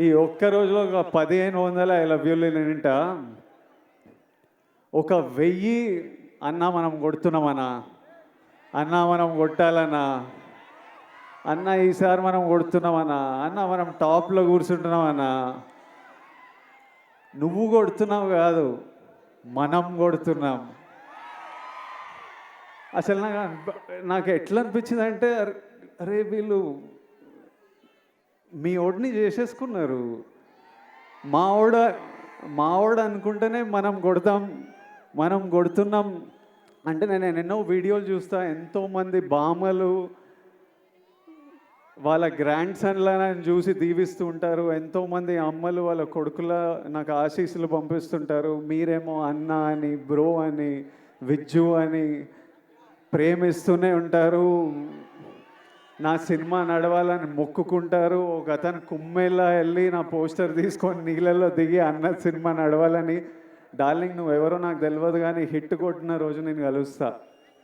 ఈ ఒక్క రోజులో ఒక పదిహేను వందల ఐ లవ్ యూలు నింట ఒక వెయ్యి అన్న మనం కొడుతున్నామన్నా. అన్న మనం కొట్టాలన్నా. అన్న ఈసారి మనం కొడుతున్నామన్నా. అన్న మనం టాప్లో కూర్చుంటున్నామన్నా. నువ్వు కొడుతున్నావు కాదు మనం కొడుతున్నాం. అసలు నాకు నాకు ఎట్లా అనిపించింది అంటే అరే వీళ్ళు మీ ఓడిని చేసేసుకున్నారు. మా ఓడ మా ఓడ అనుకుంటేనే మనం కొడతాం మనం కొడుతున్నాం అంటే నేను ఎన్నో వీడియోలు చూస్తా ఎంతోమంది బామలు వాళ్ళ గ్రాండ్ సన్లను చూసి దీవిస్తూ ఉంటారు ఎంతోమంది అమ్మలు వాళ్ళ కొడుకుల నాకు ఆశీస్సులు పంపిస్తుంటారు మీరేమో అన్న అని బ్రో అని విజ్జు అని ప్రేమిస్తూనే ఉంటారు. నా సినిమా నడవాలని మొక్కుకుంటారు. ఒక అతను కుమ్మెల్లా వెళ్ళి నా పోస్టర్ తీసుకొని నీళ్ళల్లో దిగి అన్న సినిమా నడవాలని. డార్లింగ్ నువ్వు ఎవరో నాకు తెలియదు కానీ హిట్ కొట్టిన రోజు నేను కలుస్తా.